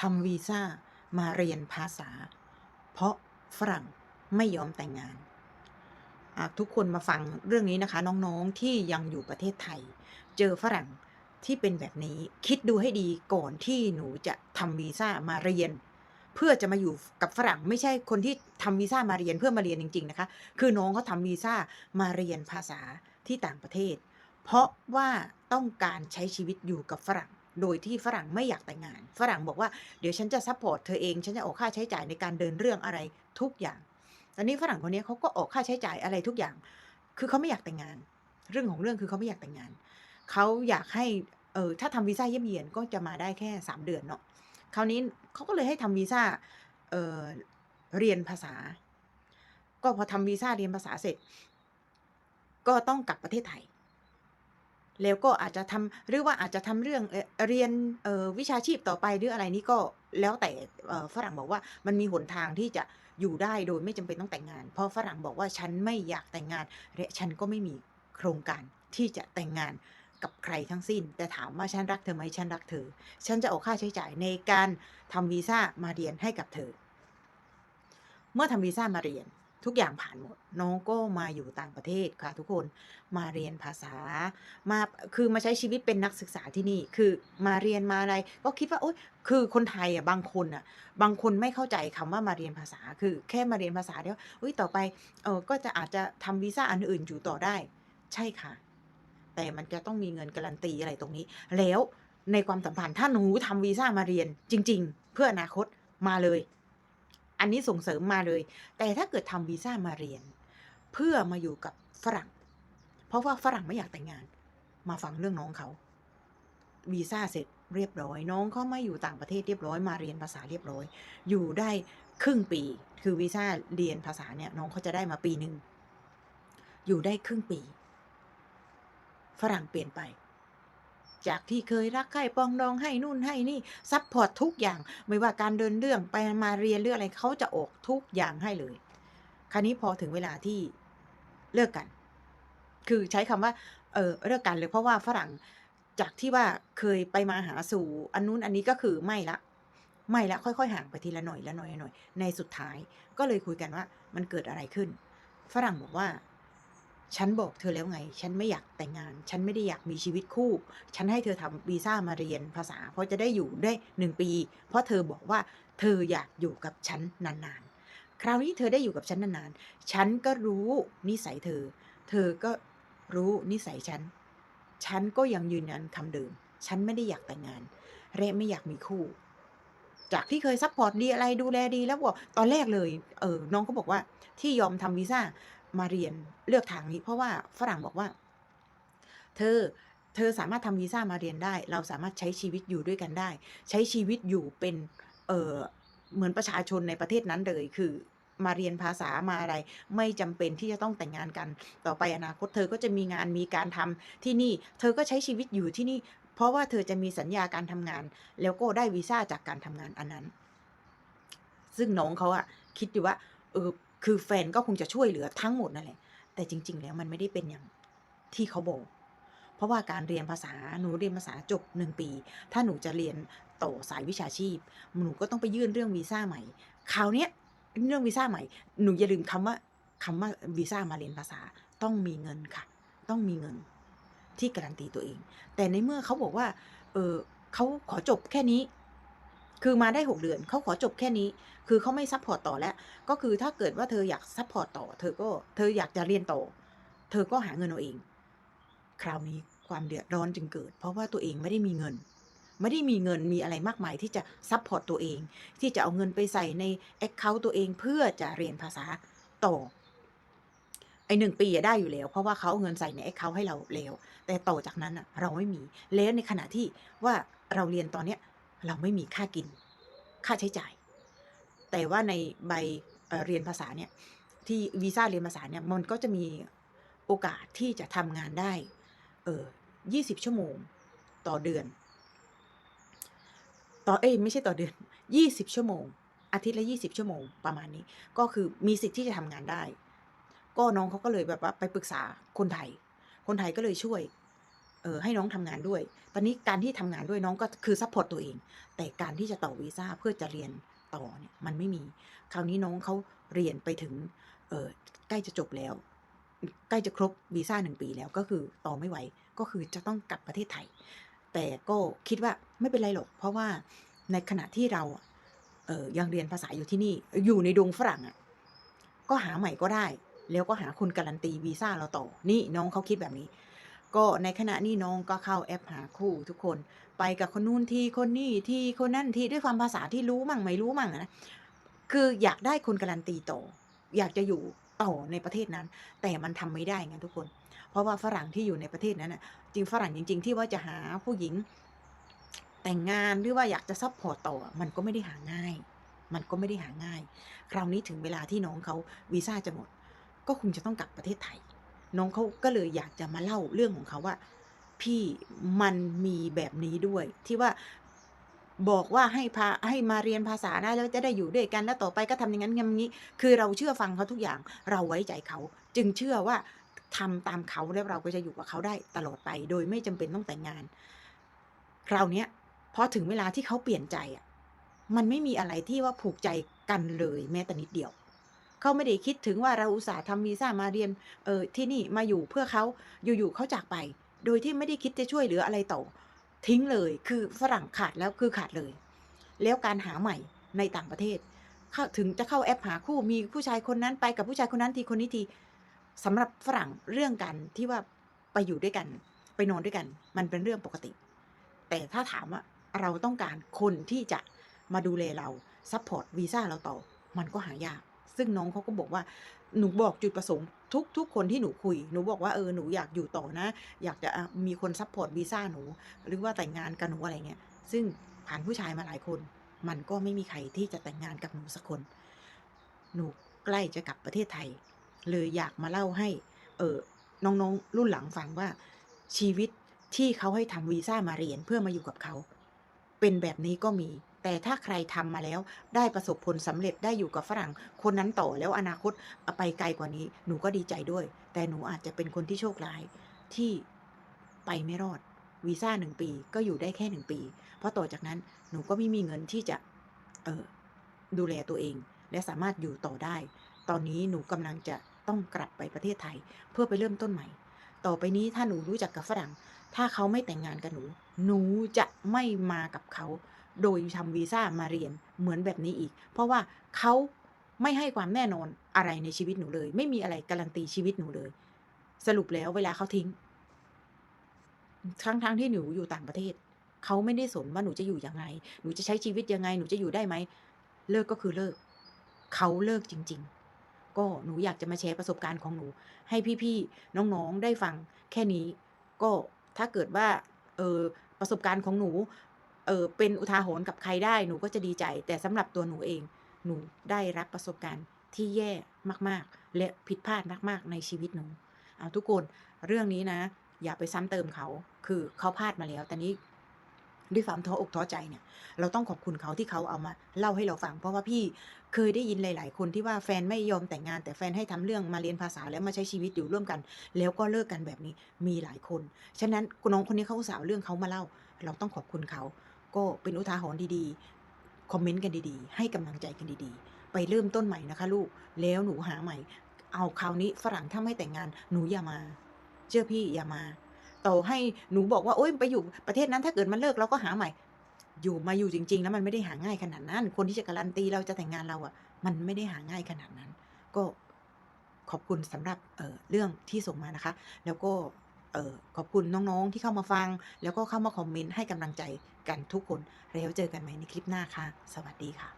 ทำวีซ่ามาเรียนภาษา เพราะฝรั่งไม่ยอมแต่งงานทุกคนมาฟังเรื่องนี้นะคะ น้องๆที่ยังอยู่ประเทศไทย เจอฝรั่งที่เป็นแบบนี้คิดดูให้ดีก่อนที่หนูจะทำวีซ่ามาเรียน เพื่อจะมาอยู่กับฝรั่งไม่ใช่คนที่ทำวีซ่ามาเรียนเพื่อมาเรียนจริง ๆ นะคะ คือน้องเขาทำวีซ่ามาเรียนภาษาที่ต่างประเทศ เพราะว่าต้องการใช้ชีวิตอยู่กับฝรั่ง โดยที่ฝรั่งไม่อยากแต่งงาน ฝรั่งบอกว่าเดี๋ยวฉันจะซัพพอร์ตเธอเอง ฉันจะออกค่าใช้จ่ายในการเดินเรื่องอะไรทุกอย่างตอนนี้ฝรั่งคนนี้เขาก็ออกค่าใช้จ่ายอะไรทุกอย่าง คือเขาไม่อยากแต่งงาน เรื่องของเรื่องคือเขาไม่อยากแต่งงาน เขาอยากให้ เออถ้าทำวีซ่าเยี่ยมเยียนก็จะมาได้แค่สามเดือนเนาะ คราวนี้เขาก็เลยให้ทำวีซ่า เออเรียนภาษา ก็พอทำวีซ่าเรียนภาษาเสร็จ ก็ต้องกลับประเทศไทย แล้วก็อาจจะทำหรือว่าอาจจะทำเรื่องเรียนวิชาชีพต่อไปหรืออะไรนี้ก็แล้วแต่ฝรั่งบอกว่ามันมีหนทางที่จะอยู่ได้โดยไม่จำเป็นต้องแต่งงาน เพราะฝรั่งบอกว่าฉันไม่อยากแต่งงานและฉันก็ไม่มีโครงการที่จะแต่งงานกับใครทั้งสิ้น แต่ถามว่าฉันรักเธอไหมฉันรักเธอ ฉันจะออกค่าใช้จ่ายในการทำวีซ่ามาเรียนให้กับเธอ เมื่อทำวีซ่ามาเรียน ทุกอย่างผ่านหมด น้องก็มาอยู่ต่างประเทศค่ะ ทุกคนมาเรียนภาษามาคือมาใช้ชีวิตเป็นนักศึกษาที่นี่ คือมาเรียนมาอะไรก็คิดว่าโอ๊ยคือคนไทยอะบางคนอะบางคนไม่เข้าใจคำว่ามาเรียนภาษา คือแค่มาเรียนภาษาเดียวอุ้ยต่อไปเออก็จะอาจจะทำวีซ่าอันอื่นอยู่ต่อได้ ใช่ค่ะ แต่มันจะต้องมีเงินการันตีอะไรตรงนี้ แล้วในความสัมพันธ์ถ้าหนูทำวีซ่ามาเรียนจริง ๆ เพื่ออนาคตมาเลย อันนี้ส่งเสริมมาเลย แต่ถ้าเกิดทำวีซ่ามาเรียน เพื่อมาอยู่กับฝรั่ง เพราะว่าฝรั่งไม่อยากแต่งงาน มาฟังเรื่องน้องเขาวีซ่าเสร็จเรียบร้อย น้องเขามาอยู่ต่างประเทศเรียบร้อยมาเรียนภาษาเรียบร้อย อยู่ได้ครึ่งปี คือวีซ่าเรียนภาษาเนี่ยน้องเขาจะได้มาปีหนึ่งอยู่ได้ครึ่งปี ฝรั่งเปลี่ยนไป จากที่เคยรักใคร่ปองดองให้นู่นให้นี่ซัพพอร์ตทุกอย่าง ไม่ว่าการเดินเรื่องไปมาเรียนเรื่องอะไรเขาจะออกทุกอย่างให้เลย คราวนี้พอถึงเวลาที่เลิกกัน คือใช้คำว่า เออเลิกกันเลยเพราะว่าฝรั่งจากที่ว่าเคยไปมาหาสู่อันนู้นอันนี้ก็คือไม่ละ ไม่ละค่อยๆห่างไปทีละหน่อยละหน่อยละหน่อย ในสุดท้ายก็เลยคุยกันว่า มันเกิดอะไรขึ้น ฝรั่งบอกว่า ฉันบอกเธอแล้วไง ฉันไม่อยากแต่งงาน ฉันไม่ได้อยากมีชีวิตคู่ ฉันให้เธอทำวีซ่ามาเรียนภาษา เพราะจะได้อยู่ได้หนึ่งปี เพราะเธอบอกว่าเธออยากอยู่กับฉันนานๆ คราวนี้เธอได้อยู่กับฉันนานๆ ฉันก็รู้นิสัยเธอ เธอก็รู้นิสัยฉัน ฉันก็ยังยืนยันคำเดิม ฉันไม่ได้อยากแต่งงานและไม่อยากมีคู่ จากที่เคยซัพพอร์ตดีอะไรดูแลดีแล้วบอกตอนแรกเลย เออ น้องก็บอกว่าที่ยอมทำวีซ่า มาเรียนเลือกทางนี้ เพราะว่าฝรั่งบอกว่า เธอเธอสามารถทำวีซ่ามาเรียนได้ เราสามารถใช้ชีวิตอยู่ด้วยกันได้ ใช้ชีวิตอยู่เป็นเออเหมือนประชาชนในประเทศนั้นเลยคือมาเรียนภาษามาอะไร ไม่จำเป็นที่จะต้องแต่งงานกัน ต่อไปอนาคตเธอก็จะมีงานมีการทำที่นี่ เธอก็ใช้ชีวิตอยู่ที่นี่ เพราะว่าเธอจะมีสัญญาการทำงาน แล้วก็ได้วีซ่าจากการทำงานอันนั้น ซึ่งน้องเขาอะคิดอยู่ว่าเออ คือแฟนก็คงจะช่วยเหลือทั้งหมดนั่นแหละ แต่จริง ๆ แล้วมันไม่ได้เป็นอย่างที่เขาบอก เพราะว่าการเรียนภาษา หนูเรียนภาษาจบหนึ่งปี ถ้าหนูจะเรียนต่อสายวิชาชีพ หนูก็ต้องไปยื่นเรื่องวีซ่าใหม่ คราวเนี้ยเรื่องวีซ่าใหม่ หนูอย่าลืมคำว่าคำว่าวีซ่ามาเรียนภาษาต้องมีเงินค่ะ ต้องมีเงินที่การันตีตัวเอง แต่ในเมื่อเขาบอกว่า เออเขาขอจบแค่นี้ คือมาได้หกเดือนเขาขอจบแค่นี้ คือเขาไม่ซัพพอร์ตต่อแล้ว ก็คือถ้าเกิดว่าเธออยากซัพพอร์ตต่อ เธอก็เธออยากจะเรียนต่อ เธอก็หาเงินเอาเอง คราวนี้ความเดือดร้อนจึงเกิด เพราะว่าตัวเองไม่ได้มีเงิน ไม่ได้มีเงินมีอะไรมากมายที่จะซัพพอร์ตตัวเอง ที่จะเอาเงินไปใส่ในแอคเคาท์ตัวเองเพื่อจะเรียนภาษาต่อไอหนึ่งปีอะได้อยู่แล้ว เพราะว่าเขาเอาเงินใส่ในแอคเคาท์ให้เราแล้ว แต่ต่อจากนั้นอะเราไม่มีแล้วในขณะที่ว่าเราเรียนตอนเนี้ย เราไม่มีค่ากิน ค่าใช้จ่าย แต่ว่าในใบเเรียนภาษาเนี่ย ที่วีซ่าเรียนภาษาเนี่ย มันก็จะมีโอกาสที่จะทำงานได้ เออยี่สิบชั่วโมงต่อเดือน ต่อเอ้ยไม่ใช่ต่อเดือนยี่สิบชั่วโมง อาทิตย์ละยี่สิบชั่วโมงประมาณนี้ ก็คือมีสิทธิ์ที่จะทำงานได้ ก็น้องเขาก็เลยแบบว่าไปปรึกษาคนไทย คนไทยก็เลยช่วย อเออให้น้องทำงานด้วย ตอนนี้การที่ทำงานด้วยน้องก็คือซัพพอร์ตตัวเอง แต่การที่จะต่อวีซ่าเพื่อจะเรียนต่อเนี่ยมันไม่มี คราวนี้น้องเขาเรียนไปถึงเออใกล้จะจบแล้ว ใกล้จะครบวีซ่าหนึ่งปีแล้วก็คือต่อไม่ไหว ก็คือจะต้องกลับประเทศไทย แต่ก็คิดว่าไม่เป็นไรหรอก เพราะว่าในขณะที่เราเออยังเรียนภาษาอยู่ที่นี่ อยู่ในดงฝรั่งอะ ก็หาใหม่ก็ได้ แล้วก็หาคนการันตีวีซ่าเราต่อ นี่น้องเขาคิดแบบนี้ ก็ในขณะนี้น้องก็เข้าแอปหาคู่ทุกคนไปกับคนนู้นทีคนนี้ทีคนนั่นทีด้วยความภาษาที่รู้มั่งไม่รู้มั่งนะคืออยากได้คนการันตีต่อ อยากจะอยู่ต่อในประเทศนั้น แต่มันทำไม่ได้ไงทุกคน เพราะว่าฝรั่งที่อยู่ในประเทศนั้นน่ะจริงฝรั่งจริง ๆ ที่ว่าจะหาผู้หญิง แต่งงานหรือว่าอยากจะซัพพอร์ตต่อ มันก็ไม่ได้หาง่าย มันก็ไม่ได้หาง่าย คราวนี้ถึงเวลาที่น้องเขาวีซ่าจะหมด ก็คงจะต้องกลับประเทศไทย น้องเขาก็เลยอยากจะมาเล่าเรื่องของเขาว่า พี่มันมีแบบนี้ด้วย ที่ว่าบอกว่าให้พาให้มาเรียนภาษานะแล้วจะได้อยู่ด้วยกันแล้วต่อไปก็ทำอย่างนั้นอย่างนี้ คือเราเชื่อฟังเขาทุกอย่างเราไว้ใจเขา จึงเชื่อว่าทำตามเขาแล้วเราก็จะอยู่กับเขาได้ตลอดไป โดยไม่จำเป็นต้องแต่งงาน คราวนี้พอถึงเวลาที่เขาเปลี่ยนใจอะ มันไม่มีอะไรที่ว่าผูกใจกันเลยแม้แต่นิดเดียว เขาไม่ได้คิดถึงว่าเราอุตส่าห์ทำวีซ่ามาเรียนเออที่นี่มาอยู่เพื่อเขาอยู่ๆเขาจากไป โดยที่ไม่ได้คิดจะช่วยเหลืออะไรต่อ ทิ้งเลย คือฝรั่งขาดแล้วคือขาดเลย แล้วการหาใหม่ในต่างประเทศถึงจะเข้าแอปหาคู่มีผู้ชายคนนั้นไปกับผู้ชายคนนั้นทีคนนี้ทีสำหรับฝรั่งเรื่องกันที่ว่าไปอยู่ด้วยกัน ไปนอนด้วยกัน มันเป็นเรื่องปกติ แต่ถ้าถามว่าเราต้องการคนที่จะมาดูแลเราซัพพอร์ตวีซ่าเราต่อ มันก็หายาก ซึ่งน้องเขาก็บอกว่าหนูบอกจุดประสงค์ทุกทุกคนที่หนูคุย หนูบอกว่าเออหนูอยากอยู่ต่อนะ อยากจะมีคนซัพพอร์ตวีซ่าหนู หรือว่าแต่งงานกับหนูอะไรเงี้ย ซึ่งผ่านผู้ชายมาหลายคน มันก็ไม่มีใครที่จะแต่งงานกับหนูสักคน หนูใกล้จะกลับประเทศไทย เลยอยากมาเล่าให้ เออน้องๆ รุ่นหลังฟังว่าชีวิตที่เขาให้ทำวีซ่ามาเรียนเพื่อมาอยู่กับเขา เป็นแบบนี้ก็มี แต่ถ้าใครทำมาแล้วได้ประสบผลสำเร็จได้อยู่กับฝรั่ง คนนั้นต่อแล้วอนาคตไปไกลกว่านี้ หนูก็ดีใจด้วย แต่หนูอาจจะเป็นคนที่โชคร้ายที่ไปไม่รอดวีซ่าหนึ่งปีก็อยู่ได้แค่หนึ่งปี เพราะต่อจากนั้นหนูก็ไม่มีเงินที่จะเออดูแลตัวเอง และสามารถอยู่ต่อได้ ตอนนี้หนูกำลังจะต้องกลับไปประเทศไทย เพื่อไปเริ่มต้นใหม่ ต่อไปนี้ถ้าหนูรู้จักกับฝรั่ง ถ้าเขาไม่แต่งงานกับหนู หนูจะไม่มากับเขา โดยทำวีซ่ามาเรียนเหมือนแบบนี้อีก เพราะว่าเขาไม่ให้ความแน่นอนอะไรในชีวิตหนูเลย ไม่มีอะไรการันตีชีวิตหนูเลย สรุปแล้วเวลาเขาทิ้งทั้งทั้งที่หนูอยู่ต่างประเทศเขาไม่ได้สนว่าหนูจะอยู่ยังไง หนูจะใช้ชีวิตยังไง หนูจะอยู่ได้ไหม เลิกก็คือเลิก เขาเลิกจริง ๆ ก็หนูอยากจะมาแชร์ประสบการณ์ของหนู ให้พี่ๆ น้องๆ ได้ฟังแค่นี้ ก็ถ้าเกิดว่า เออประสบการณ์ของหนู เออเป็นอุทาหรณ์กับใครได้หนูก็จะดีใจ แต่สำหรับตัวหนูเอง หนูได้รับประสบการณ์ที่แย่มากๆ และผิดพลาดมาก ๆ ในชีวิตหนูเอาทุกคนเรื่องนี้นะ อย่าไปซ้ำเติมเขาคือเขาพลาดมาแล้ว แต่นี้ด้วยความท้ออกท้อใจเนี่ย เราต้องขอบคุณเขาที่เขาเอามาเล่าให้เราฟัง เพราะว่าพี่เคยได้ยินหลาย ๆ คนที่ว่าแฟนไม่ยอมแต่งงาน แต่แฟนให้ทำเรื่องมาเรียนภาษาแล้วมาใช้ชีวิตอยู่ร่วมกัน แล้วก็เลิกกันแบบนี้มีหลายคน ฉะนั้นน้องคนนี้เขาสาห์เอาเรื่องเขามาเล่า เราต้องขอบคุณเขา ก็เป็นอุทาหรณ์ดีๆ คอมเมนต์กันดีๆ ให้กำลังใจกันดีๆ ไปเริ่มต้นใหม่นะคะลูก แล้วหนูหาใหม่ เอาคราวนี้ฝรั่งถ้าไม่แต่งงานหนูอย่ามา เชื่อพี่อย่ามา ต่อให้หนูบอกว่าโอ๊ยไปอยู่ประเทศนั้นถ้าเกิดมันเลิกเราก็หาใหม่ อยู่มาอยู่จริง ๆ แล้วมันไม่ได้หาง่ายขนาดนั้น คนที่จะการันตีเราจะแต่งงานเราอะ่ะ มันไม่ได้หาง่ายขนาดนั้น ก็ขอบคุณสำหรับเออเรื่องที่ส่งมานะคะ แล้วก็ ออขอบคุณน้องๆที่เข้ามาฟัง แล้วก็เข้ามาคอมเมนต์ให้กำลังใจกันทุกคน แล้วเจอกันใหม่ในคลิปหน้าค่ะ สวัสดีค่ะ